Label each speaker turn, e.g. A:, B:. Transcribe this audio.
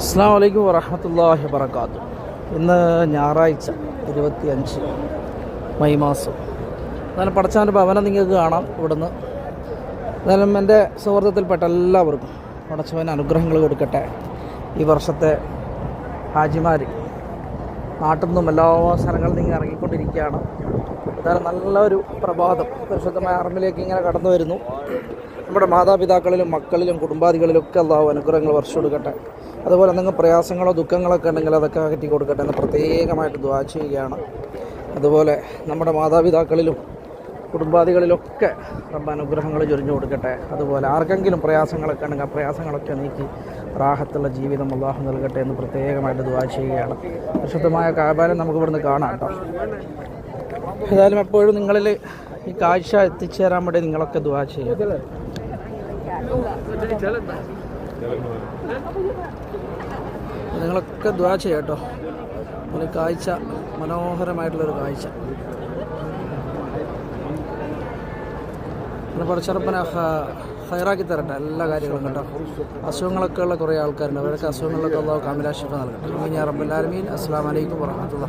A: അസ്സാം വലൈക്കും വറഹമത്തല്ലാഹി വാത്തു ഇന്ന് ഞായറാഴ്ച ഇരുപത്തി അഞ്ച് മെയ് മാസം. എന്നാലും പടച്ചാന്റെ ഭവനം നിങ്ങൾക്ക് കാണാം ഇവിടുന്ന്. എന്നാലും എന്റെ സുഹൃത്തത്തിൽപ്പെട്ട എല്ലാവർക്കും പടച്ചവൻ അനുഗ്രഹങ്ങൾ കൊടുക്കട്ടെ. ഈ വർഷത്തെ ഹാജിമാർ നാട്ടിൽ നിന്നും എല്ലാ സ്ഥലങ്ങളിൽ നിന്ന് ഇറങ്ങിക്കൊണ്ടിരിക്കുകയാണ്. എന്തായാലും നല്ലൊരു പ്രഭാതം. പരിശുദ്ധമായ അറിമിലേക്ക് ഇങ്ങനെ കടന്നു വരുന്നു. നമ്മുടെ മാതാപിതാക്കളിലും മക്കളിലും കുടുംബാദികളിലും ഒക്കെ അള്ളാഹു അനുഗ്രഹങ്ങൾ വർഷം കൊടുക്കട്ടെ. അതുപോലെ എന്തെങ്കിലും പ്രയാസങ്ങളോ ദുഃഖങ്ങളൊക്കെ ഉണ്ടെങ്കിൽ അതൊക്കെ അകറ്റി കൊടുക്കട്ടെ എന്ന് പ്രത്യേകമായിട്ട് ദ്വാ ചെയ്യുകയാണ്. അതുപോലെ നമ്മുടെ മാതാപിതാക്കളിലും കുടുംബാദികളിലൊക്കെ റബ്ബ് അനുഗ്രഹങ്ങൾ ചൊരിഞ്ഞു കൊടുക്കട്ടെ. അതുപോലെ ആർക്കെങ്കിലും പ്രയാസങ്ങളൊക്കെ ഉണ്ടെങ്കിൽ ആ പ്രയാസങ്ങളൊക്കെ നീക്കി റാഹത്തുള്ള ജീവിതം അള്ളാഹു നൽകട്ടെ എന്ന് പ്രത്യേകമായിട്ട് ദ്വാ ചെയ്യുകയാണ്. വിശുദ്ധമായ കാബാലം നമുക്ക് ഇവിടുന്ന് കാണാം കേട്ടോ. ഏതായാലും എപ്പോഴും നിങ്ങളിൽ ഈ കാഴ്ച എത്തിച്ചേരാൻ വേണ്ടി നിങ്ങളൊക്കെ ദ്വാ ചെയ്യും നിങ്ങളൊക്കെ ദ്വാ ചെയ്യാം കേട്ടോ. ഒരു കാഴ്ച മനോഹരമായിട്ടുള്ളൊരു കാഴ്ച. പിന്നെ പഠിച്ചറപ്പനെ ഹൈറാക്കി തരട്ടെ എല്ലാ കാര്യങ്ങളും കേട്ടോ. അസുഖങ്ങളൊക്കെ ഉള്ള കുറേ ആൾക്കാരുണ്ട്. അവരൊക്കെ അസുഖങ്ങളിലൊക്കെ ഉള്ള കാമിലാശിഫ നൽകട്ടെ. ഞാൻ റബ്ബുല്ലാലമീൻ അസ്സാം വലൈക്കും വർഹമത്തുള്ള